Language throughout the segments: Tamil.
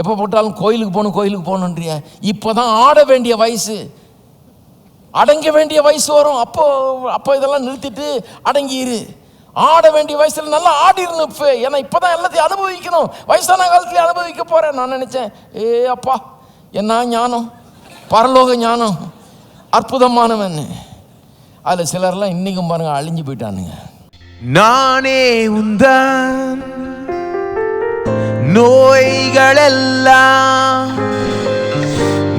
எப்போ போட்டாலும் கோயிலுக்கு போகணும் கோயிலுக்கு போகணுன்றிய. இப்போ தான் ஆட வேண்டிய வயசு. அடங்க வேண்டிய வயசு வரும். அப்போ அப்போ இதெல்லாம் நிறுத்திட்டு அடங்கிரு ஆட வேண்டிய வயசில் நல்லா ஆடிடணும் இப்போ. ஏன்னா இப்போ தான் எல்லாத்தையும் அனுபவிக்கணும். வயசான காலத்துலேயே அனுபவிக்க போகிறேன் நான் நினச்சேன். ஏ அப்பா என்ன ஞானம்? பரலோக ஞானம். அற்புதமானவன். அதில் சிலர்லாம் இன்றைக்கும் பாருங்க அழிஞ்சு போயிட்டானுங்க. நானே உந்தான். நோய்களெல்லாம்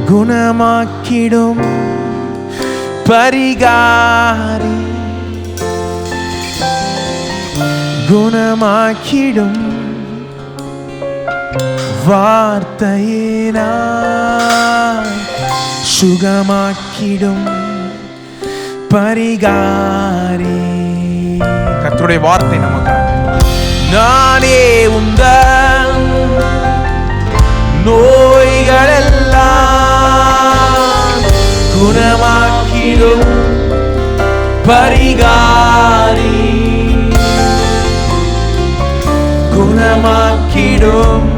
குணமாக்கிடும். பரிகாரி குணமாக்கிடும். வார்த்தையினா சுகமாக்கிடும். பரிகாரி கர்த்தருடைய வார்த்தை நமக்கு. நானே உந்தன் நோய்களெல்லாம் குணமாக்கிடும் பரிகாரி. குணமாக்கிடும்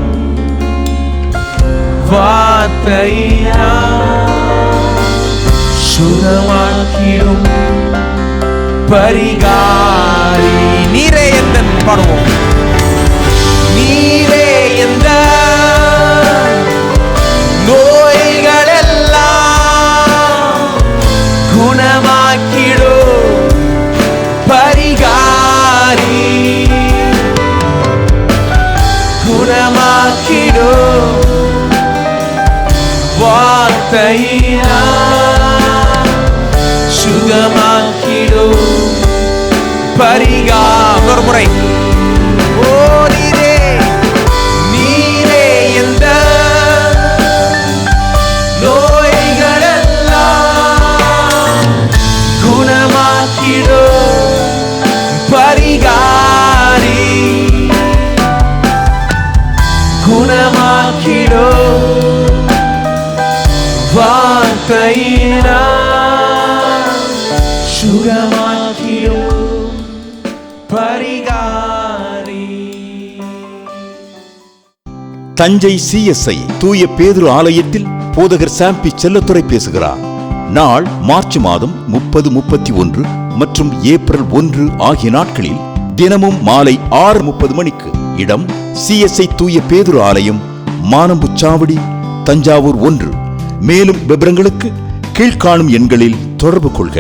வார்த்தையா. சுகமாக்கிடும் பரிகாரி. நீரே எந்த பாடுவோம். நீரே குணமாக்கிடும் வார்த்தையா சுகமாக்கிடும் பரிகா ஒரு முறை வார்த்தையினா சுகமாக்கிடும் பரிகாரி. தஞ்சை சிஎஸ்ஐ தூய பேதுரு ஆலயத்தில் போதகர் சாம்பி செல்லத்துறை பேசுகிறார். நாள் மார்ச் மாதம் முப்பது முப்பத்தி ஒன்று மற்றும் ஏப்ரல் ஒன்று ஆகிய நாட்களில் தினமும் மாலை ஆறு முப்பது மணிக்கு இடம் சிஎஸ்ஐ தூய பேதுரு ஆலயம் மானம்புச்சாவடி தஞ்சாவூர் ஒன்று. மேலும் விவரங்களுக்கு கீழ்காணும் எண்களில் தொடர்பு கொள்க.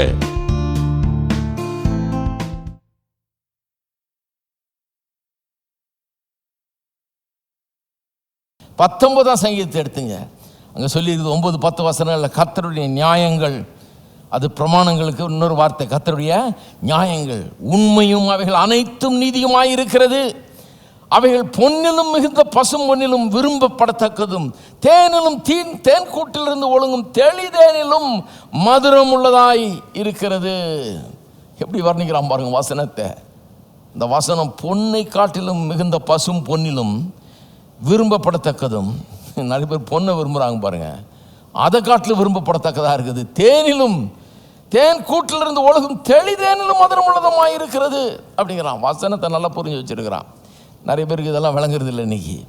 பத்தொன்பதாம் சங்கீதத்தை எடுத்துங்க. அங்கே சொல்லியிருக்குது ஒன்பது பத்து வசனங்களில் கத்தருடைய நியாயங்கள் அது பிரமாணங்களுக்கு இன்னொரு வார்த்தை கத்தருடைய நியாயங்கள் உண்மையும் அவைகள் அனைத்தும் நீதியுமாய் இருக்கிறது அவைகள் பொன்னிலும் மிகுந்த பசும் பொன்னிலும் விரும்பப்படத்தக்கதும். தேனிலும் தீன் தேன் கூட்டிலிருந்து ஒழுங்கும் தெளிதேனிலும் மதுரம் உள்ளதாய் இருக்கிறது. எப்படி வர்ணிக்கிறான் பாருங்க வசனத்தை. இந்த வசனம் பொன்னை காட்டிலும் மிகுந்த பசும் பொன்னிலும் விரும்பப்படத்தக்கதும். நிறைய பேர் பொண்ணை விரும்புகிறாங்க பாருங்க. அதை காட்டிலும் விரும்பப்படத்தக்கதாக இருக்குது. தேனிலும் தேன் கூட்டிலிருந்து ஒழுகும் தெளிதேனிலும் மதுரம் உள்ளதமாக இருக்கிறது. அப்படிங்கிறான். வசனத்தை நல்லா புரிஞ்சு வச்சிருக்கிறான். நிறைய பேருக்கு இதெல்லாம் விளங்குறது இல்லை இன்னைக்கு.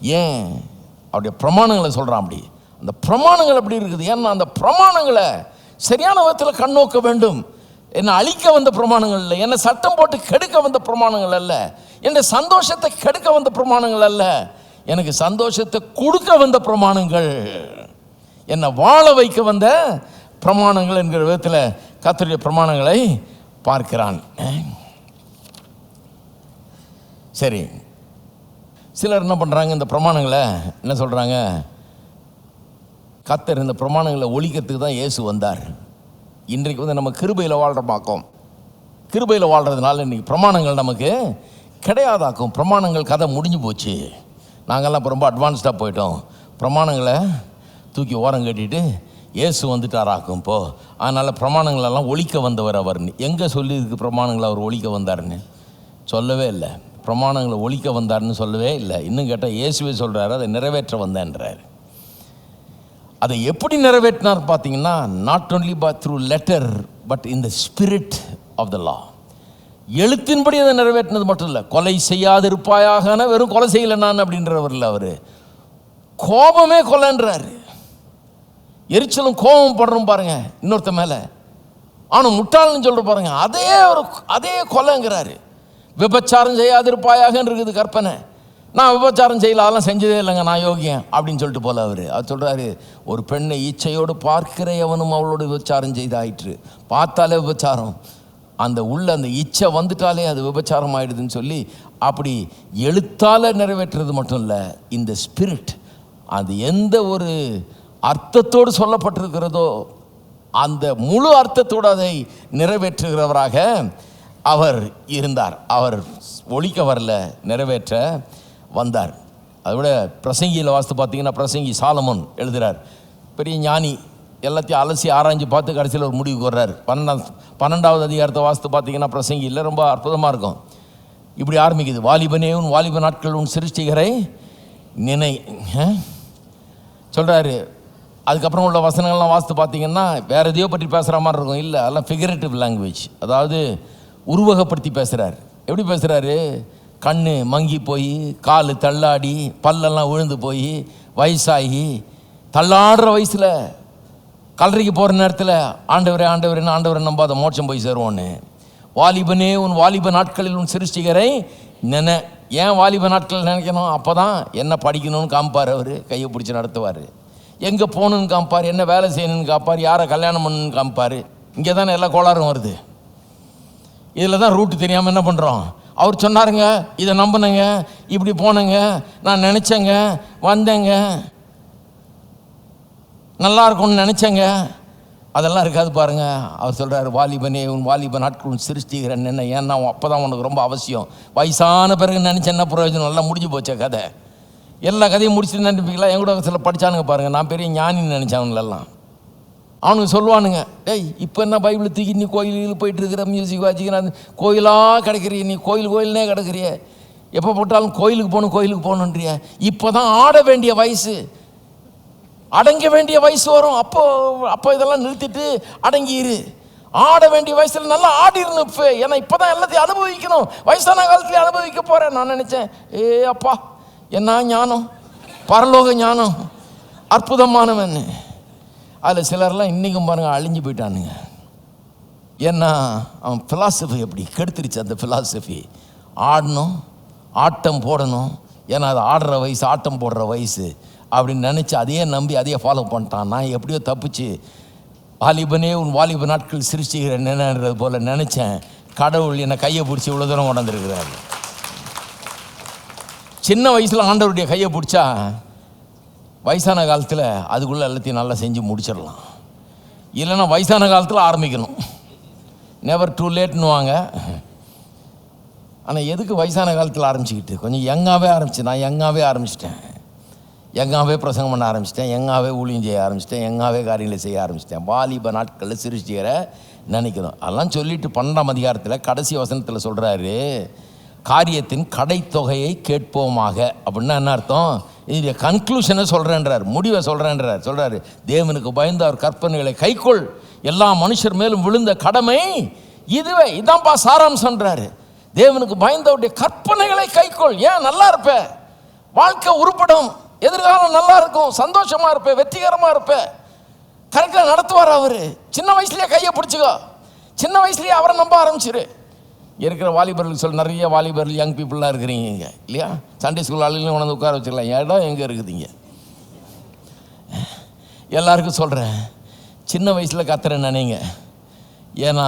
ஏன்? அவருடைய பிரமாணங்களை சொல்கிறான் அப்படி. அந்த பிரமாணங்கள் அப்படி இருக்குது? ஏன்னா அந்த பிரமாணங்களை சரியான விதத்தில் கண்ணோக்க வேண்டும். என்னை அழிக்க வந்த பிரமாணங்கள் இல்லை. என்னை சட்டம் போட்டு கெடுக்க வந்த பிரமாணங்கள் அல்ல. என்னை சந்தோஷத்தை கெடுக்க வந்த பிரமாணங்கள் அல்ல. எனக்கு சந்தோஷத்தை கொடுக்க வந்த பிரமாணங்கள். என்னை வாழ வைக்க வந்த பிரமாணங்கள் என்கிற விதத்தில் கத்தருடைய பிரமாணங்களை பார்க்கிறான். சரி. சிலர் என்ன பண்ணுறாங்க இந்த பிரமாணங்களை என்ன சொல்கிறாங்க கத்தர் இந்த பிரமாணங்களை ஒழிக்கிறதுக்கு தான் இயேசு வந்தார். இன்றைக்கு வந்து நம்ம கிருபையில் வாழ்கிற பார்க்கோம். கிருபையில் வாழ்கிறதுனால இன்றைக்கி பிரமாணங்கள் நமக்கு கிடையாதாக்கும். பிரமாணங்கள் கதை முடிஞ்சு போச்சு. நாங்கள்லாம் இப்போ ரொம்ப அட்வான்ஸ்டாக போயிட்டோம். பிரமாணங்களை தூக்கி ஓரம் கட்டிட்டு இயேசு வந்துட்டாராக்கும் இப்போ. அதனால் பிரமாணங்களெல்லாம் ஒழிக்க வந்தவர் அவர்னு எங்கே சொல்லியிருக்கு பிரமாணங்களை அவர் ஒழிக்க வந்தாருன்னு? சொல்லவே இல்லை. பிரமாணங்களை ஒழிக்க வந்தாருன்னு சொல்லவே இல்லை. இன்னும் கேட்டால் இயேசுவே சொல்கிறாரு அதை நிறைவேற்ற வந்தேன்றார். அதை எப்படி நிறைவேற்றினார் பார்த்தீங்கன்னா not only by through letter but in the spirit of the law எழுத்தின்படி அதை நிறைவேற்றினது மட்டும் இல்லை கொலை செய்யாதிருப்பாயாக வெறும் கொலை செய்யலை நான் அப்படின்றவர் இல்லை அவர். கோபமே கொலைன்றாரு. எரிச்சலும் கோபம் படுறோம் பாருங்க இன்னொருத்த மேலே. ஆனால் முட்டாள்னு சொல்கிற பாருங்க அதே ஒரு அதே கொலைங்கிறாரு. விபச்சாரம் செய்யாதிருப்பாயாக இருக்குது கற்பனை. நான் விபச்சாரம் செய்யலாம் அதெல்லாம் செஞ்சதே இல்லைங்க நான் யோகியன் அப்படின்னு சொல்லிட்டு போல அவர். அவர் சொல்கிறாரு ஒரு பெண்ணை இச்சையோடு பார்க்கிற எவனும் அவளோட விபச்சாரம் செய்தாயிற்று. பார்த்தாலே விபச்சாரம். அந்த உள்ள அந்த இச்சை வந்துட்டாலே அது விபச்சாரம் ஆயிடுதுன்னு சொல்லி அப்படி எழுத்தால் நிறைவேற்றுறது மட்டும் இல்லை இந்த ஸ்பிரிட் அது எந்த ஒரு அர்த்தத்தோடு சொல்லப்பட்டிருக்கிறதோ அந்த முழு அர்த்தத்தோடு அதை நிறைவேற்றுகிறவராக அவர் இருந்தார். அவர் ஒழிக்க வரல நிறைவேற்ற வந்தார். அதோட பிரசங்கியில் வாஸ்து பார்த்தீங்கன்னா பிரசங்கி சாலமோன் எழுதுகிறார் பெரிய ஞானி எல்லாத்தையும் அலசி ஆராய்ஞ்சு பார்த்து கடைசியில் ஒரு முடிவுக்கு வர்றார். பன்னெண்டாம் பன்னெண்டாவது அதிகாரத்தை வாஸ்து பார்த்தீங்கன்னா பிரசங்கியில் ரொம்ப அற்புதமாக இருக்கும். இப்படி ஆரம்பிக்குது. வாலிபனே உன் வாலிப நாட்கள் உன் சிருஷ்டிகரை நினை சொல்கிறாரு அதுக்கப்புறம் உள்ள வசனங்கள்லாம் வாஸ்து பார்த்தீங்கன்னா வேறு எதையோ பற்றி பேசுகிற மாதிரி இருக்கும். இல்லை அதெல்லாம் ஃபிகரேட்டிவ் லாங்குவேஜ் அதாவது உருவகப்படுத்தி பேசுகிறார் எப்படி பேசுகிறாரு கண் மங்கி போய் கால் தள்ளாடி பல்லெல்லாம் விழுந்து போய் வயசாகி தள்ளாடுற வயசில் கல்லறைக்கு போகிற நேரத்தில் ஆண்டவரே ஆண்டவரேன்னு ஆண்டவரை நம்பாத மோட்சம் போய் சேருவோன்னு. வாலிபனே உன் வாலிப நாட்களில் உன் சிருஷ்டிகரை நினை ஏன் வாலிப நாட்கள் நினைக்கணும்? அப்போ தான் என்ன படிக்கணும்னு காமிப்பார் அவர் கையை பிடிச்சி நடத்துவார். எங்கே போகணுன்னு காமிப்பார் என்ன வேலை செய்யணும்னு காப்பார் யாரை கல்யாணம் பண்ணுன்னு காமிப்பார். இங்கே தானே எல்லா கோளாறும் வருது. இதில் தான் ரூட்டு தெரியாமல் என்ன பண்ணுறோம் அவர் சொன்னாருங்க இதை நம்பினேங்க இப்படி போனேங்க நான் நினச்சேங்க வந்தேங்க. நல்லா இருக்கும்னு நினச்சேங்க. அதெல்லாம் இருக்காது பாருங்க. அவர் சொல்கிறார் வாலிபனே உன் வாலிப நாட்கள் உன் சிருஷ்டிகிறேன் என்ன ஏன்னா அப்போ தான் உனக்கு ரொம்ப அவசியம். வயசான பிறகு நினச்ச என்ன பிரயோஜனம்? நல்லா முடிஞ்சு போச்ச கதை. எல்லா கதையும் முடிச்சுட்டு நினைப்பீங்களா என் கூட சில படித்தானுங்க பாருங்கள் நான் பெரிய ஞானின்னு நினச்சவங்களெல்லாம். அவனுங்க சொல்லுவானுங்க டேய் இப்போ என்ன பைபிள் தூக்கி நீ கோயிலுக்கு போயிட்டு இருக்கிற மியூசிக் வாசிக்கிற கோயிலாக கிடக்கிறிய நீ கோயில் கோயில்னே கிடக்கிறிய. எப்போ போட்டாலும் கோயிலுக்கு போகணும் கோயிலுக்கு போகணுன்றிய இப்போ தான் ஆட வேண்டிய வயசு. அடங்க வேண்டிய வயசு வரும். அப்போ அப்போ இதெல்லாம் நிறுத்திட்டு அடங்கியிரு. ஆட வேண்டிய வயசில் நல்லா ஆடிடணும் இப்போ. ஏன்னா இப்போ தான் எல்லாத்தையும் அனுபவிக்கணும். வயசான காலத்துலேயே அனுபவிக்க போகிறேன் நான் நினச்சேன். ஏ அப்பா என்ன ஞானம்? பரலோக ஞானம். அற்புதமானவன். அதில் சிலர்லாம் இன்றைக்கும் பாருங்கள் அழிஞ்சு போயிட்டானுங்க. ஏன்னா அவன் ஃபிலாசபி எப்படி? கெடுத்துருச்சு அந்த ஃபிலாசபி ஆடணும் ஆட்டம் போடணும். ஏன்னா அது ஆடுற வயசு ஆட்டம் போடுற வயசு. அப்படின்னு நினச்சி அதையே நம்பி அதையே ஃபாலோ பண்ணிட்டான். நான் எப்படியோ தப்பிச்சு வாலிபனே உன் வாலிப நாட்கள் சிருஷ்டிக்கிறேன் என்னன்றது போல் நினச்சேன். கடவுள் என்னை கையை பிடிச்சி இவ்வளோ தூரம் கொண்டாந்துருக்கிறாரு சின்ன வயசில் ஆண்டவருடைய கையை பிடிச்சா வயசான காலத்தில் அதுக்குள்ளே எல்லாத்தையும் நல்லா செஞ்சு முடிச்சிடலாம். இல்லைன்னா வயசான காலத்தில் ஆரம்பிக்கணும். நெவர் டூ லேட்னுவாங்க ஆனால் எதுக்கு வயசான காலத்தில் ஆரம்பிச்சுக்கிட்டு? கொஞ்சம் யங்காகவே ஆரம்பிச்சு. நான் யங்காகவே ஆரம்பிச்சிட்டேன். யங்காகவே பிரசங்கம் பண்ண ஆரம்பிச்சிட்டேன். யங்காகவே ஊழியம் செய்ய ஆரம்பிச்சிட்டேன். எங்காவே காரியங்களை செய்ய ஆரம்பிச்சிட்டேன். வாலிப நாட்களில் சிருஷ்டிகரை நினைக்கணும். அதெல்லாம் சொல்லிட்டு பன்னெண்டாம் அதிகாரத்தில் கடைசி வசனத்தில் சொல்கிறாரு காரியத்தின் கடைத்தொகையை கேட்போமாக. அப்படின்னா என்ன அர்த்தம்? இது கன்க்ளூஷனை சொல்கிறேன்றார் முடிவை சொல்கிறேன்றார் சொல்கிறாரு தேவனுக்கு பயந்து அவர் கற்பனைகளை கைக்கொள். எல்லா மனுஷர் மேலும் விழுந்த கடமை இதுவே. இதான்ப்பா சாராம்சன்றாரு தேவனுக்கு பயந்தவருடைய கற்பனைகளை கைக்கொள். ஏன் நல்லா இருப்ப? வாழ்க்கை உருப்படும். எதிர்காலம் நல்லா இருக்கும். சந்தோஷமாக இருப்ப வெற்றிகரமாக இருப்ப. கரெக்டாக நடத்துவார் அவர். சின்ன வயசுலேயே கையை பிடிச்சிக்கோ. சின்ன வயசுலேயே அவரை நம்ப ஆரம்பிச்சிரு. இருக்கிற வாலிபர்கள் சொல் நிறைய வாலிபர்கள் யங் பீப்புளாக இருக்கிறீங்க இங்கே இல்லையா? சண்டே ஸ்கூல் ஆளுங்களையும் உணர்ந்து உட்கார வச்சுக்கலாம். இடம் எங்கே இருக்குதுங்க எல்லாருக்கும் சொல்கிறேன் சின்ன வயசில் கத்துற நினைங்க. ஏன்னா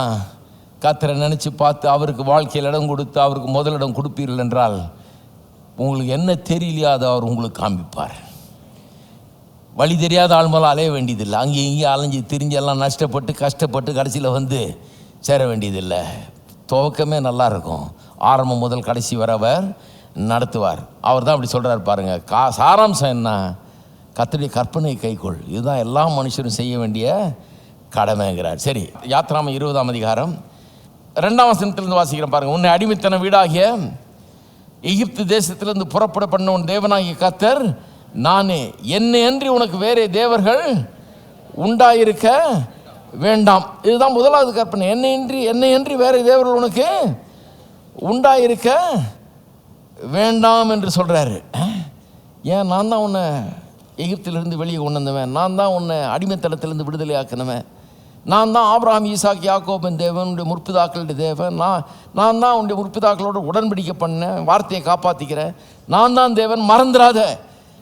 கத்தரை நினச்சி பார்த்து அவருக்கு வாழ்க்கையில் இடம் கொடுத்து அவருக்கு முதலிடம் கொடுப்பீர்கள் என்றால் உங்களுக்கு என்ன தெரியலையோ அதை அவர் உங்களுக்கு காமிப்பார் வழி தெரியாத ஆள் மேலே அலைய வேண்டியதில்லை. அங்கேயும் இங்கேயும் அலைஞ்சு திரிஞ்சு எல்லாம் நஷ்டப்பட்டு கஷ்டப்பட்டு கடைசியில் வந்து சேர வேண்டியதில்லை. துவக்கமே நல்லா இருக்கும் ஆரம்பம் முதல் கடைசி வரவர் அவர் நடத்துவார். அவர் தான் அப்படி சொல்கிறார் பாருங்கள் கா சாராம்சம் என்ன? கத்துடைய கற்பனை கைக்கொள் இதுதான் எல்லா மனுஷரும் செய்ய வேண்டிய கடமைங்கிறார். சரி யாத்ராம இருபதாம் அதிகாரம். ரெண்டாம் வசனத்திலிருந்து வாசிக்கிறேன் பாருங்கள் உன்னை அடிமைத்தன வீடாகிய எகிப்து தேசத்திலிருந்து புறப்பட பண்ண உன் தேவனாகிய கத்தர் நானே. என்னை அன்றி உனக்கு வேறே தேவர்கள் உண்டாயிருக்க வேண்டாம். இதுதான் முதலாவது கற்பனை. என்னை இன்றி என்னை இன்றி வேறு தேவர்கள் உனக்கு உண்டாயிருக்க வேண்டாம் என்று சொல்கிறாரு ஏன்? நான் தான் உன்னை எகிப்திலிருந்து வெளியே கொண்டு வந்தவன் நான் தான் உன்னை அடிமைத்தளத்திலிருந்து விடுதலை ஆக்கினவன் நான் தான் ஆப்ராம் ஈசாக் யாக்கோபன் தேவன் உன்னுடைய முற்பிதாக்களுடைய தேவன். நான் நான் தான் உன்னுடைய முற்பிதாக்களோட உடன்படிக்கை பண்ணேன் வார்த்தையை காப்பாற்றிக்கிறேன் நான் தான் தேவன் மறந்துடாத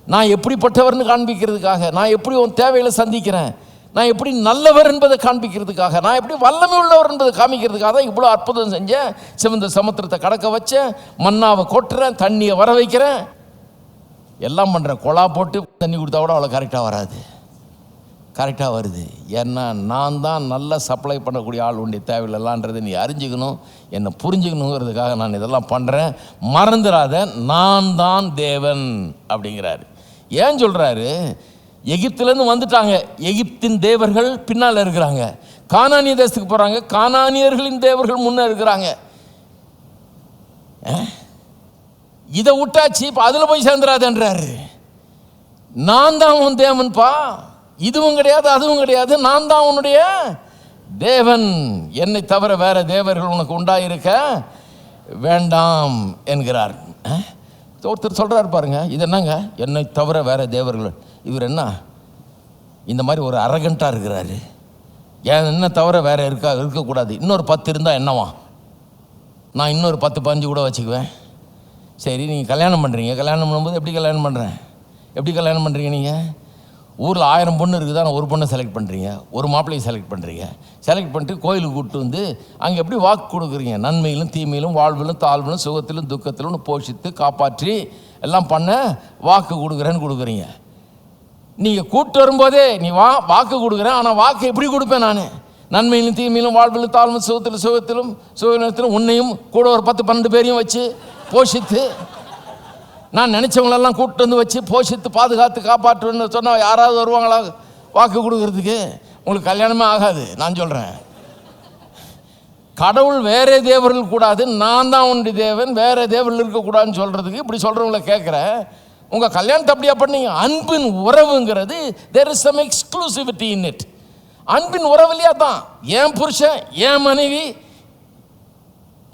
நான் எப்படிப்பட்டவர்னு காண்பிக்கிறதுக்காக நான் எப்படி உன் தேவைகளை சந்திக்கிறேன்? நான் எப்படி நல்லவர் என்பதை காண்பிக்கிறதுக்காக நான் எப்படி வல்லமை உள்ளவர் என்பதை காமிக்கிறதுக்காக தான் இவ்வளோ அற்புதம் செஞ்சேன் சிவந்த சமுத்திரத்தை கடக்க வச்சேன் மண்ணாவை கொட்டுறேன் தண்ணியை வர வைக்கிறேன். எல்லாம் பண்ணுறேன் கொலா போட்டு தண்ணி கொடுத்தா கூட அவ்வளோ கரெக்டாக வராது. கரெக்டாக வருது. ஏன்னா நான் தான் நல்லா சப்ளை பண்ணக்கூடிய ஆள் உண்டிய தேவையில்லலான்றதை நீ அறிஞ்சுக்கணும் என்னை புரிஞ்சுக்கணுங்கிறதுக்காக நான் இதெல்லாம் பண்ணுறேன் மறந்துடாத நான் தான் தேவன் அப்படிங்கிறாரு. ஏன் சொல்கிறாரு எகிப்துலேருந்து வந்துட்டாங்க. எகிப்தின் தேவர்கள் பின்னால் இருக்கிறாங்க. கானானிய தேசத்துக்கு போகிறாங்க கானானியர்களின் தேவர்கள் முன்னே இருக்கிறாங்க. இதை விட்டாச்சு இப்போ அதில் போய் சேர்ந்துடாதன்றாரு. நான் தான் உன் தேவன்பா? இதுவும் கிடையாது அதுவும் கிடையாது. நான் தான் உன்னுடைய தேவன். என்னை தவிர வேற தேவர்கள் உனக்கு உண்டாயிருக்க வேண்டாம் என்கிறார். ஆ? ஒருத்தர் சொல்கிறாரு பாருங்க இது என்னங்க? என்னை தவிர வேறு தேவர்கள். இவர் என்ன? இந்த மாதிரி ஒரு அரகண்ட்டாக இருக்கிறாரு. ஏன் என்ன தவிர வேறு இருக்கா இருக்கக்கூடாது. இன்னொரு பத்து இருந்தால் என்னவா? நான் இன்னொரு பத்து பதினஞ்சு கூட வச்சுக்குவேன். சரி நீங்கள் கல்யாணம் பண்ணுறீங்க கல்யாணம் பண்ணும்போது எப்படி கல்யாணம் பண்ணுறேன் எப்படி கல்யாணம் பண்ணுறீங்க நீங்கள் ஊரில் ஆயிரம் பொண்ணு இருக்குது? நான் ஒரு பொண்ணை செலக்ட் பண்ணுறீங்க ஒரு மாப்பிள்ளையை செலக்ட் பண்ணுறீங்க செலக்ட் பண்ணிட்டு கோயிலுக்கு கூப்பிட்டு வந்து அங்கே எப்படி வாக்கு கொடுக்குறீங்க? நன்மையிலும் தீமையிலும் வாழ்விலும் தாழ்விலும் சுகத்திலும் துக்கத்திலும் போஷித்து காப்பாற்றி எல்லாம் பண்ண வாக்கு கொடுக்குறேன்னு கொடுக்குறீங்க. நீங்கள் கூப்பிட்டு வரும்போதே நீ வா வாக்கு கொடுக்குறேன். ஆனால் வாக்கு எப்படி கொடுப்பேன் நான்? நன்மையிலும் தீமையிலும் வாழ்விலும் தாழ்வும் சுகத்திலும் சுகத்திலும் சுகத்திலும் உன்னையும் கூட ஒரு பத்து பன்னெண்டு பேரையும் வச்சு போஷித்து நான் நினச்சவங்களெல்லாம் கூப்பிட்டு வந்து வச்சு போஷித்து பாதுகாத்து காப்பாற்றுன்னு சொன்னால் யாராவது வருவாங்களா? வாக்கு கொடுக்கறதுக்கு? உங்களுக்கு கல்யாணமே ஆகாது நான் சொல்கிறேன் கடவுள் வேறே தேவர்கள் கூடாது நான் தான் உண்டு தேவன் வேறு தேவர்கள் இருக்கக்கூடாதுன்னு சொல்கிறதுக்கு இப்படி சொல்கிறவங்கள கேட்குறேன் உங்கள் கல்யாணத்தை அப்படியா பண்ணீங்க? அன்பின் உறவுங்கிறது there is some exclusivity in it அன்பின் உறவுலையா தான்? என் புருஷன் என் மனைவி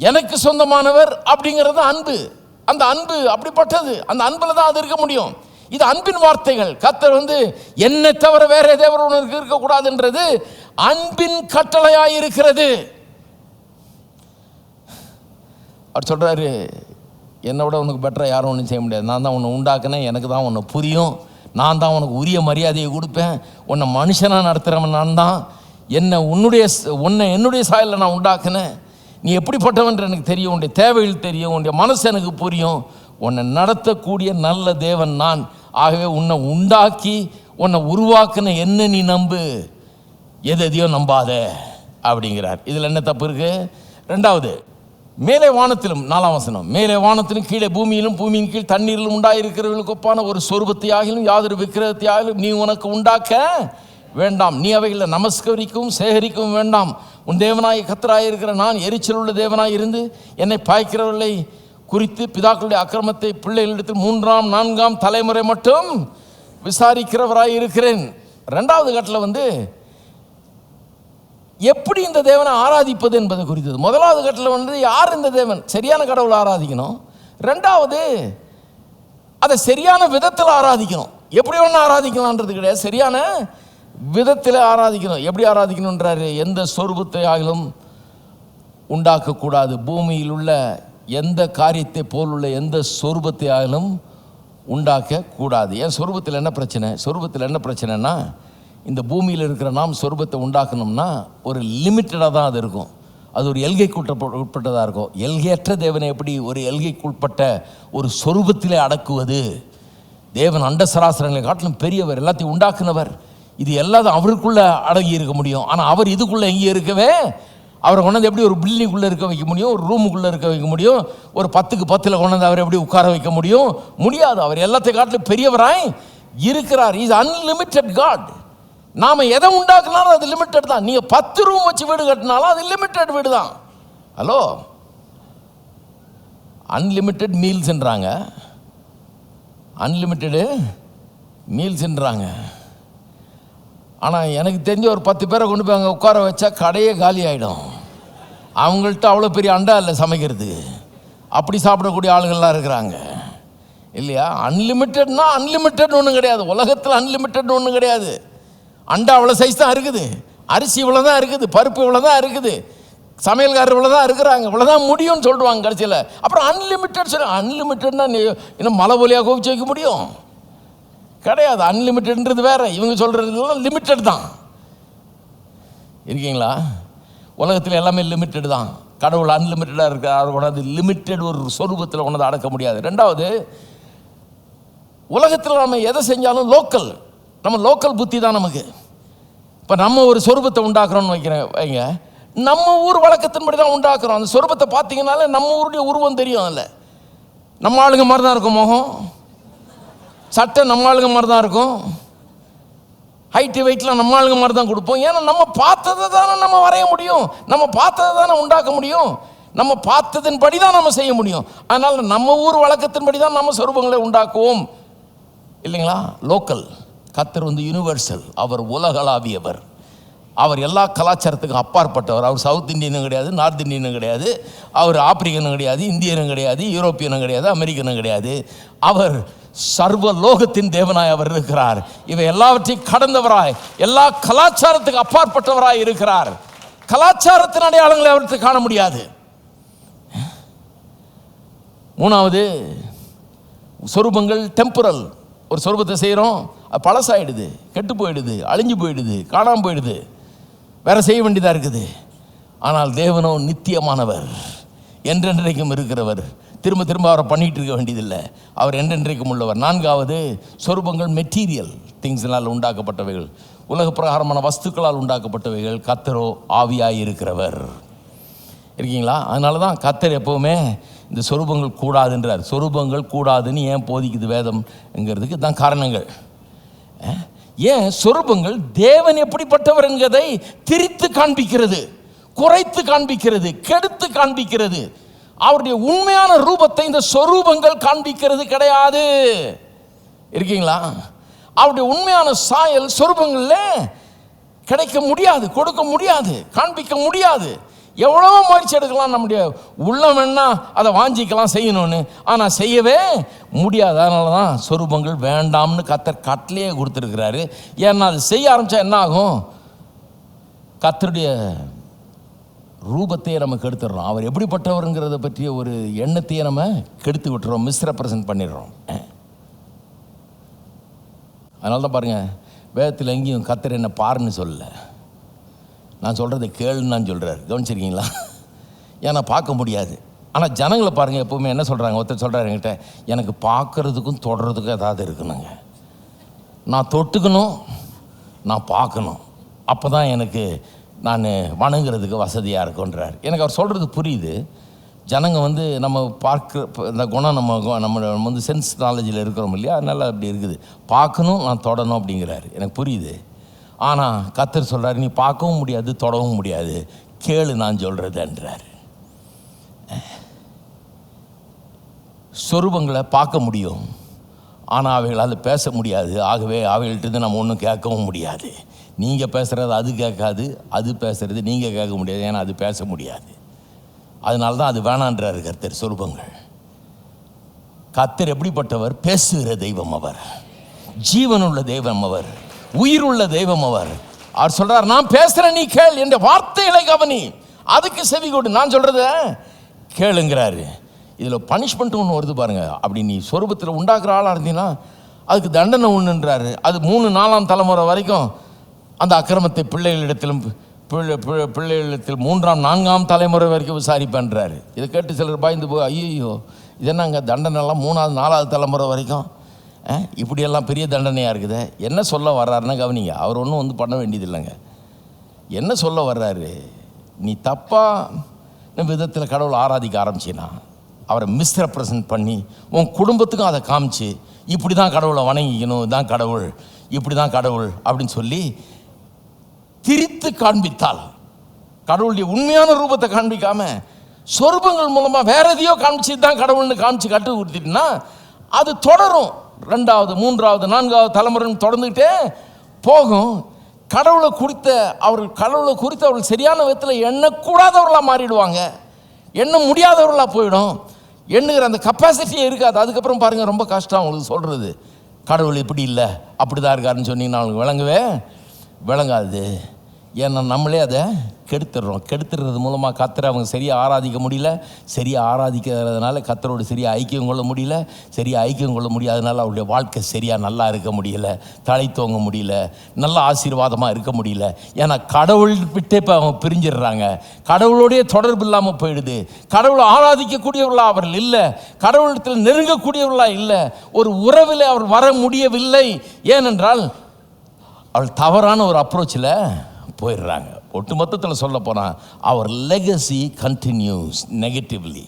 எனக்கு சொந்தமானவர் அப்படிங்கிறது அன்பு. அந்த அன்பு அப்படிப்பட்டது. அந்த அன்பில் தான் அது இருக்க முடியும். இது அன்பின் வார்த்தைகள். கத்தர் வந்து என்னை தவிர வேற தேவர் உனக்கு இருக்கக்கூடாதுன்றது அன்பின் கட்டளையாக இருக்கிறது. அவர் சொல்கிறாரு என்னை விட உனக்கு பெட்டராக யாரும் ஒன்றும் செய்ய முடியாது. நான் தான் உன்னை உண்டாக்குனேன். எனக்கு தான் உன்னை புரியும். நான் தான் உனக்கு உரிய மரியாதையை கொடுப்பேன். உன்னை மனுஷனாக நடத்துகிறவன் நான் தான். என்னை உன்னுடைய உன்னை என்னுடைய சாயலில் நான் உண்டாக்குனேன். நீ எப்படிப்பட்டவன்ற எனக்கு தெரியும் உன்னுடைய தேவைகள் தெரியும் உன்னுடைய மனசு எனக்கு புரியும். உன்னை நடத்தக்கூடிய நல்ல தேவன் நான். ஆகவே உன்னை உண்டாக்கி உன்னை உருவாக்குன என்ன நீ நம்பு? எது எதையோ நம்பாத அப்படிங்கிறார். இதில் என்ன தப்பு இருக்கு? ரெண்டாவது மேலே வானத்திலும் நாலாம் வசனம் மேலே வானத்திலும் கீழே பூமியிலும் பூமியின் கீழ் தண்ணீரிலும் உண்டாயிருக்கிறவர்களுக்கு ஒப்பான ஒரு சொருபத்தையாகிலும் யாதொரு விக்கிரகத்தையாகிலும் நீ உனக்கு உண்டாக்க வேண்டாம். நீ அவைகளை நமஸ்கரிக்கவும் சேகரிக்கவும் வேண்டாம். உன் தேவனாய் கத்தராயிருக்கிற நான் எரிச்சல் உள்ள தேவனாய் இருந்து என்னை பாய்க்கிறவர்களை குறித்து பிதாக்களுடைய அக்கிரமத்தை பிள்ளைகளிடத்தில் மூன்றாம் நான்காம் தலைமுறை மட்டும் விசாரிக்கிறவராய் இருக்கிறேன். ரெண்டாவது கட்டில் வந்து எப்படி இந்த தேவனை ஆராதிப்பது என்பது குறித்தது. முதலாவது கட்டில் வந்து யார் இந்த தேவன்? சரியான கடவுளை ஆராதிக்கணும். ரெண்டாவது அதை சரியான விதத்தில் ஆராதிக்கணும். எப்படி ஒன்று ஆராதிக்கலான்றது கிடையாது. சரியான விதத்தில் ஆராதிக்கணும். எப்படி ஆராதிக்கணுன்றாரு எந்த சொரூபத்தை ஆகிலும் உண்டாக்கக்கூடாது. பூமியில் உள்ள எந்த காரியத்தை போலுள்ள எந்த சொரூபத்தை ஆகிலும் உண்டாக்கக்கூடாது. ஏன்? சொரூபத்தில் என்ன பிரச்சனை? சொரூபத்தில் என்ன பிரச்சனைனா இந்த பூமியில் இருக்கிற நாம் சொரூபத்தை உண்டாக்கணும்னா ஒரு லிமிட்டடாக தான் அது இருக்கும். அது ஒரு எல்கைக்குட்ட உட்பட்டதாக இருக்கும். எல்கையற்ற தேவனை எப்படி ஒரு எல்கைக்குட்பட்ட ஒரு சொரூபத்திலே அடக்குவது? தேவன் அண்ட சராசரங்களை காட்டிலும் பெரியவர் எல்லாத்தையும் உண்டாக்குனவர். இது எல்லாத்தையும் அவருக்குள்ள அடங்கி இருக்க முடியும். ஆனால் அவர் இதுக்குள்ள எங்கே இருக்கவே அவரை கொண்டாந்து எப்படி ஒரு பில்டிங்குள்ளே இருக்க வைக்க முடியும் ஒரு ரூமுக்குள்ளே இருக்க வைக்க முடியும் ஒரு பத்துக்கு பத்தில் கொண்டாந்து அவரை எப்படி உட்கார வைக்க முடியும்? முடியாது. அவர் எல்லாத்தை காட்டிலும் பெரியவராய் இருக்கிறார். இஸ் அன்லிமிட்டெட் காட் நாம் எதை உண்டாக்குனாலும் அது லிமிட்டட் தான். நீங்கள் பத்து ரூம் வச்சு வீடு கட்டினாலும் அது லிமிட்டட் வீடு தான் ஹலோ அன்லிமிட்டெட் மீல்ஸ்ன்றாங்க அன்லிமிட்டெடு மீல்ஸ்ன்றாங்க ஆனால் எனக்கு தெரிஞ்ச ஒரு பத்து பேரை கொண்டு போய் அங்கே உட்கார வச்சா கடையே காலி ஆகிடும் அவங்கள்ட்ட அவ்வளோ பெரிய அண்டா இல்லை சமைக்கிறது. அப்படி சாப்பிடக்கூடிய ஆளுகள்லாம் இருக்கிறாங்க. இல்லையா? அன்லிமிட்டட்னா அன்லிமிட்டட்னு ஒன்றும் கிடையாது. உலகத்தில் அன்லிமிட்டட்னு ஒன்றும் கிடையாது. அண்டா அவ்வளோ சைஸ் தான் இருக்குது. அரிசி இவ்வளோ தான் இருக்குது. பருப்பு இவ்வளோ தான் இருக்குது. சமையல்காரர் இவ்வளோ தான் இருக்கிறாங்க. இவ்வளோ தான் முடியும்னு சொல்லுவாங்க கடைசியில். அப்புறம் அன்லிமிட்டட் சொல்லி அன்லிமிட்டட்னா நீ இன்னும் மலை போலியாக கோபிச்சு வைக்க முடியும்? கிடையாது. அன்லிமிட்டெட்ன்றது வேற. இவங்க சொல்கிறதுலாம் லிமிட்டட் தான். இருக்கீங்களா? உலகத்தில் எல்லாமே லிமிட்டட் தான். கடவுள் அன்லிமிட்டடாக இருக்கிறார் உனது லிமிட்டெட் ஒரு சொரூபத்தில் உனது அடக்க முடியாது. ரெண்டாவது உலகத்தில் நம்ம எதை செஞ்சாலும் லோக்கல் நம்ம லோக்கல் புத்தி தான் நமக்கு. இப்போ நம்ம ஒரு சொரூபத்தை உண்டாக்குறோம்னு வைக்கிறேன் வைங்க. நம்ம ஊர் வழக்கத்தின்படி தான் உண்டாக்குறோம். அந்த சொரூபத்தை பார்த்தீங்கனாலே நம்ம ஊருடைய உருவம் தெரியும் அதில். நம்ம ஆளுங்க மாதிரி தான் இருக்கும் முகம். சட்டை நம்ம ஆளுங்க மாதிரி தான் இருக்கும் ஹைட்டு வெயிட்லாம் நம்ம ஆளுங்க மாதிரி தான் கொடுப்போம். ஏன்னா நம்ம பார்த்ததை தானே நம்ம வரைய முடியும். நம்ம பார்த்ததை தானே உண்டாக்க முடியும். நம்ம பார்த்ததின்படி தான் நம்ம செய்ய முடியும். அதனால் நம்ம ஊர் வழக்கத்தின்படி தான் நம்ம சொரூபங்களை உண்டாக்குவோம். இல்லைங்களா? லோக்கல் கத்தர் வந்து யுனிவர்சல் அவர் உலகளாவியவர். அவர் எல்லா கலாச்சாரத்துக்கும் அப்பாற்பட்டவர். அவர் சவுத் இந்தியனும் கிடையாது நார்த் இந்தியனும் கிடையாது. அவர் ஆப்பிரிக்கனும் கிடையாது இந்தியனும் கிடையாது யூரோப்பியனும் கிடையாது அமெரிக்கனும் கிடையாது. அவர் சர்வ லோகத்தின் தேவனாய் அவர் இருக்கிறார். இவை எல்லாவற்றையும் கடந்தவராய் எல்லா கலாச்சாரத்துக்கு அப்பாற்பட்டவராய் இருக்கிறார். கலாச்சாரத்தின் அடையாளங்களை அவருக்கு காண முடியாது. மூணாவது சொரூபங்கள் டெம்பரல் ஒரு சொரூபத்தை செய்கிறோம் அது பழசாயிடுது கெட்டு போயிடுது அழிஞ்சு போயிடுது காணாமல் போயிடுது. வேறு செய்ய வேண்டியதாக இருக்குது. ஆனால் தேவனோ நித்தியமானவர். என்றென்றைக்கும் இருக்கிறவர். திரும்ப திரும்ப அவரை பண்ணிகிட்டு இருக்க வேண்டியதில்லை. அவர் என்றென்றைக்கும் உள்ளவர். நான்காவது சொரூபங்கள் மெட்டீரியல் திங்ஸ்னால் உண்டாக்கப்பட்டவைகள். உலக பிரகாரமான வஸ்துக்களால் உண்டாக்கப்பட்டவைகள். கத்தரோ ஆவியாக இருக்கிறவர். இருக்கீங்களா? அதனால தான் கத்தர் எப்போவுமே இந்த சொரூபங்கள் கூடாதுன்றார். சொரூபங்கள் கூடாதுன்னு ஏன் போதிக்குது வேதம்ங்கிறதுக்கு தான் காரணங்கள். அஹ், ஏன் சொரூபங்கள் தேவன் எப்படிப்பட்டவர் என்கிறதை திரித்து காண்பிக்கிறது குறைத்து காண்பிக்கிறது கெடுத்து காண்பிக்கிறது. அவருடைய உண்மையான ரூபத்தை இந்த சொரூபங்கள் காண்பிக்கிறது கிடையாது. இருக்கீங்களா? அவருடைய உண்மையான சாயல் சொரூபங்கள்ல கிடைக்க முடியாது கொடுக்க முடியாது காண்பிக்க முடியாது. எவ்வளோ முயற்சி எடுக்கலாம் நம்முடைய உள்ளம் என்ன அதை வாஞ்சிக்கலாம் செய்யணும்னு. ஆனால் செய்யவே முடியாது அதனால தான் சொரூபங்கள் வேண்டாம்னு கத்தர் கட்டளையே கொடுத்துருக்கிறாரு. ஏன்னா அது செய்ய ஆரம்பித்தா என்ன ஆகும் கத்தருடைய ரூபத்தையே நம்ம கெடுத்துடுறோம். அவர் எப்படிப்பட்டவருங்கிறத பற்றிய ஒரு எண்ணத்தையே நம்ம கெடுத்து விட்டுறோம் மிஸ்ரெப்ரசன்ட் பண்ணிடுறோம். அதனால தான் பாருங்கள் வேதத்தில் எங்கேயும் கத்தர் என்ன பாருன்னு சொல்லலை. நான் சொல்கிறத கேளுன்னு நான் சொல்கிறார் கவனிச்சிருக்கீங்களா? ஏன்னா பார்க்க முடியாது. ஆனால் ஜனங்களை பாருங்கள் எப்போவுமே என்ன சொல்கிறாங்க ஒருத்தர் சொல்கிறாரு என்கிட்ட எனக்கு பார்க்குறதுக்கும் தொடுறதுக்கும் ஏதாவது இருக்கணுங்க நான் தொட்டுக்கணும் நான் பார்க்கணும். அப்போ தான் எனக்கு நான் வணங்குறதுக்கு வசதியாக இருக்குன்றார் எனக்கு அவர் சொல்கிறது புரியுது. ஜனங்க வந்து நம்ம பார்க்க இந்த குணம் நம்ம கு- நம்ம வந்து சென்ஸ் நாலேஜில் இருக்கிறோம் இல்லையா? அதனால் அப்படி இருக்குது. பார்க்கணும் நான் தொடணும் அப்படிங்கிறாரு. எனக்கு புரியுது. ஆனால் கத்தர் சொல்கிறாரு நீ பார்க்கவும் முடியாது தொடவும் முடியாது. கேளு நான் சொல்கிறதுன்றார் சொரூபங்களை பார்க்க முடியும். ஆனால் அவைகளால் பேச முடியாது. ஆகவே அவைகள்கிட்ட நம்ம ஒன்றும் கேட்கவும் முடியாது. நீங்கள் பேசுகிறது அது கேட்காது அது பேசுகிறது நீங்கள் கேட்க முடியாது. ஏன்னா அது பேச முடியாது. அதனால தான் அது வேணான்றார் கர்த்தர் சொரூபங்கள். கர்த்தர் எப்படிப்பட்டவர்? பேசுகிற தெய்வம் அவர். ஜீவனுள்ள தெய்வம் அவர். உயிருள்ள தெய்வம் அவர். அவர் சொல்றார் நான் பேசுறேன் நீ கேள். என்ற வார்த்தைகளை கவனி. அதுக்கு செவி கொடு. நான் சொல்றத கேளுங்கிறாரு. இதில் பனிஷ்மெண்ட் ஒன்று வருது பாருங்க. அப்படி நீ சொரூபத்தில் உண்டாக்குற ஆளாக இருந்தீங்கன்னா அதுக்கு தண்டனை ஒன்றுன்றாரு அது மூணு நாலாம் தலைமுறை வரைக்கும் அந்த அக்கிரமத்தை பிள்ளைகளிடத்திலும் பிள்ளை- பிள்ளைகளிடத்தில் மூன்றாம் நான்காம் தலைமுறை வரைக்கும் விசாரிப்பேன்றாரு. இதை கேட்டு சிலர் பாய்ந்து போய் ஐயோ இது என்னங்க? தண்டனைலாம் மூணாவது நாலாவது தலைமுறை வரைக்கும் இப்படியெல்லாம் பெரிய தண்டனையாக இருக்குது? என்ன சொல்ல வர்றாருன்னா கவனிங்க. அவர் ஒன்றும் வந்து பண்ண வேண்டியதில்லைங்க. என்ன சொல்ல வர்றாரு? நீ தப்பான விதத்தில் கடவுள் ஆராதிக்க ஆரம்பிச்சினா அவரை மிஸ்ரெப்ரசன்ட் பண்ணி உன் குடும்பத்துக்கும் அதை காமிச்சு இப்படி தான் கடவுளை வணங்கிக்கணும் இதான் கடவுள் இப்படி தான் கடவுள் அப்படின்னு சொல்லி திரித்து காண்பித்தால் கடவுளுடைய உண்மையான ரூபத்தை காண்பிக்காம சொரூபங்கள் மூலமாக வேற எதையோ காமிச்சு தான் கடவுள்னு காமிச்சு கட்டு கொடுத்துட்டுனா அது தொடரும். ரெண்டாவது மூன்றாவது நான்காவது தலைமுறைன்னு தொடர்ந்துக்கிட்டே போகும். கடவுளை குறித்த அவர்கள் கடவுளை குறித்து அவர்கள் சரியான விதத்தில் எண்ணக்கூடாதவர்களாக மாறிடுவாங்க. எண்ண முடியாதவர்களாக போயிடும். எண்ணுகிற அந்த கெப்பாசிட்டியே இருக்காது. அதுக்கப்புறம் பாருங்கள் ரொம்ப கஷ்டம் அவங்களுக்கு சொல்கிறது கடவுள் இப்படி இல்லை அப்படி தான் இருக்காருன்னு சொன்னீங்கன்னா அவங்களுக்கு விளங்கவே விளங்காது. ஏன்னா நம்மளே அதை கெடுத்துடுறோம். கெடுத்துடுறது மூலமாக கத்தரை அவங்க சரியாக ஆராதிக்க முடியல. சரியாக ஆராதிக்கிறதுனால கத்தரோடு சரியாக ஐக்கியம் கொள்ள முடியல. சரியாக ஐக்கியம் கொள்ள முடியாதனால அவருடைய வாழ்க்கை சரியாக நல்லா இருக்க முடியல. தலை தோங்க முடியல. நல்ல ஆசீர்வாதமாக இருக்க முடியல. ஏன்னா கடவுள் விட்டே இப்போ அவங்க பிரிஞ்சிடுறாங்க. கடவுளோடைய தொடர்பு இல்லாமல் போயிடுது. கடவுளை ஆராதிக்கக்கூடியவர்களா அவர்கள் இல்லை. கடவுளத்தில் நெருங்கக்கூடியவர்களா இல்லை. ஒரு உறவில் அவர் வர முடியவில்லை. ஏனென்றால் அவள் தவறான ஒரு அப்ரோச்சில் போயிடுறாங்க. ஒட்டு மொத்தத்தில் சொல்ல போனால் அவர் லெகசி கண்டினியூஸ் நெகட்டிவ்லி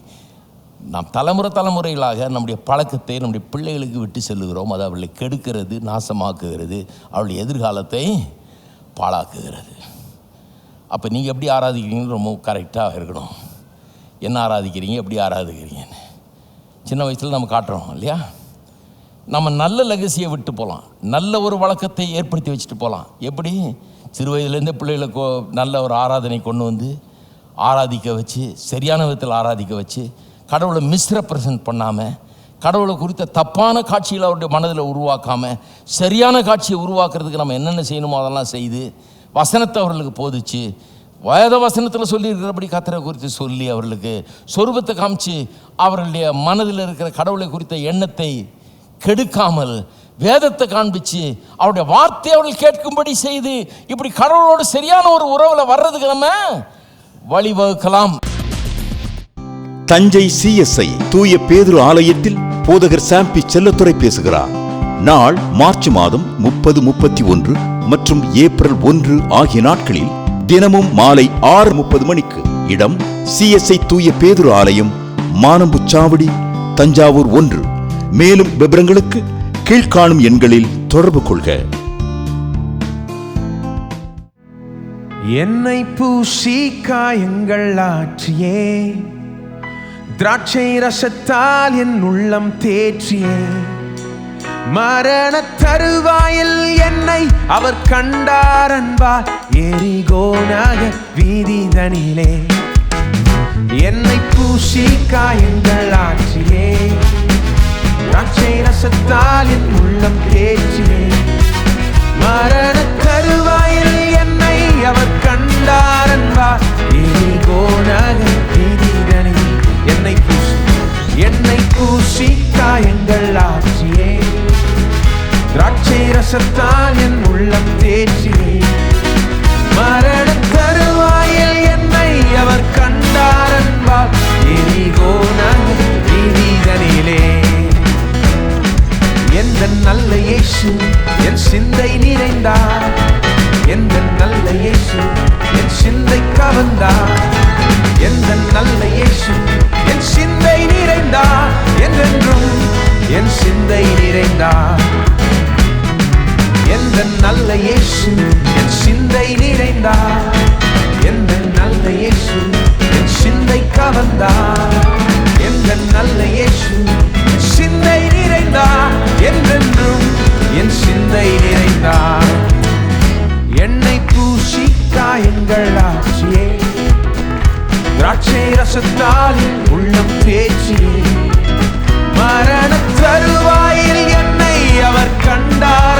நாம் தலைமுறை தலைமுறைகளாக நம்முடைய பழக்கத்தை நம்முடைய பிள்ளைகளுக்கு விட்டு செல்லுகிறோம். அது அவளை கெடுக்கிறது நாசமாக்குகிறது அவளுடைய எதிர்காலத்தை பாழாக்குகிறது. அப்போ நீங்கள் எப்படி ஆராதிக்கிறீங்கன்னு ரொம்ப கரெக்டாக இருக்கணும். என்ன ஆராதிக்கிறீங்க எப்படி ஆராதிக்கிறீங்கன்னு. சின்ன வயசில் நம்ம காட்டுறோம் இல்லையா? நம்ம நல்ல லெகசியை விட்டு போகலாம் நல்ல ஒரு வழக்கத்தை ஏற்படுத்தி வச்சுட்டு போகலாம் எப்படி? சிறு வயதுலேருந்தே பிள்ளைகளை கோ நல்ல ஒரு ஆராதனை கொண்டு வந்து ஆராதிக்க வச்சு சரியான விதத்தில் ஆராதிக்க வச்சு கடவுளை மிஸ்ரெப்ரசன்ட் பண்ணாமல் கடவுளை குறித்த தப்பான காட்சிகளை அவருடைய மனதில் உருவாக்காமல் சரியான காட்சியை உருவாக்குறதுக்கு நம்ம என்னென்ன செய்யணுமோ அதெல்லாம் செய்து வசனத்தை அவர்களுக்கு போதிச்சு வேத வசனத்தில் சொல்லியிருக்கிறபடி கத்தரை குறித்து சொல்லி அவர்களுக்கு சொருபத்தை காமிச்சு அவர்களுடைய மனதில் இருக்கிற கடவுளை குறித்த எண்ணத்தை கெடுக்காமல் வேதத்தை காண்பிச்சு அவருடைய வார்த்தையை அவர்கள் கேட்கும்படி செய்து இப்படி கடவுளோடு சரியான ஒரு உறவில் வர்றதுக்கு நம்ம வழிவகுக்கலாம். தஞ்சை சிஎஸ்ஐ தூய பேதுரு ஆலயத்தில் போதகர் சாம்பி செல்லத்துறை பேசுகிறார். நாள் மார்ச் மாதம் முப்பது முப்பத்தி ஒன்று மற்றும் ஏப்ரல் ஒன்று ஆகிய நாட்களில் தினமும் மாலை ஆறு முப்பது மணிக்கு இடம் சிஎஸ்ஐ தூய பேதுரு ஆலயம் மானம்புச்சாவடி தஞ்சாவூர் ஒன்று. மேலும் விவரங்களுக்கு கீழ்காணும் எண்களில் தொடர்பு கொள்க. என்னை பூசி காயங்கள் ஆற்றியே திராட்சை ரசத்தால் என் உள்ளம் தேற்றியே. மரண தருவாயில் என்னை அவர் கண்டார் அன்பார் எரிகோனாக வீதிதனிலே என்னை பூசி காயங்கள் ஆற்றியே திராட்சை ரசத்தால் என் உள்ளம் தேற்றியே மரண கருவாயில் என்னை அவர் கண்டார் என்பார் எரிகோனாக வீதிதனில் என்னை பூசி என்னை பூசி எங்கள் ஆட்சியே. திராட்சை ரசத்தால் என் உள்ளம் தேற்றியே மரண கருவாயில் என்னை அவர் கண்டார் என்பார் எரிகோனாக வீதிதனிலே எந்த நல்ல இயேசு என் சிந்தை நிறைந்தார்? எந்த நல்ல இயேசு என் சிந்தை கவர்ந்தார்? எந்த நல்ல இயேசு என் சிந்தை நிறைந்தார்? என்றென்றும் என் சிந்தை நிறைந்தார். எந்த நல்ல இயேசு என் சிந்தை நிறைந்தார்? எந்த நல்ல இயேசு என் சிந்தை கவர்ந்தார்? எந்த நல்ல இயேசு சிந்தை நிறைந்தார் என்றென்றும் என் சிந்தை நிறைந்தார். என்னை பூசி காயங்கள் ஆட்சியே. திராட்சை ரசத்தால் உள்ளம் பேச்சியே மரண தருவாயில் என்னை அவர் கண்டார்.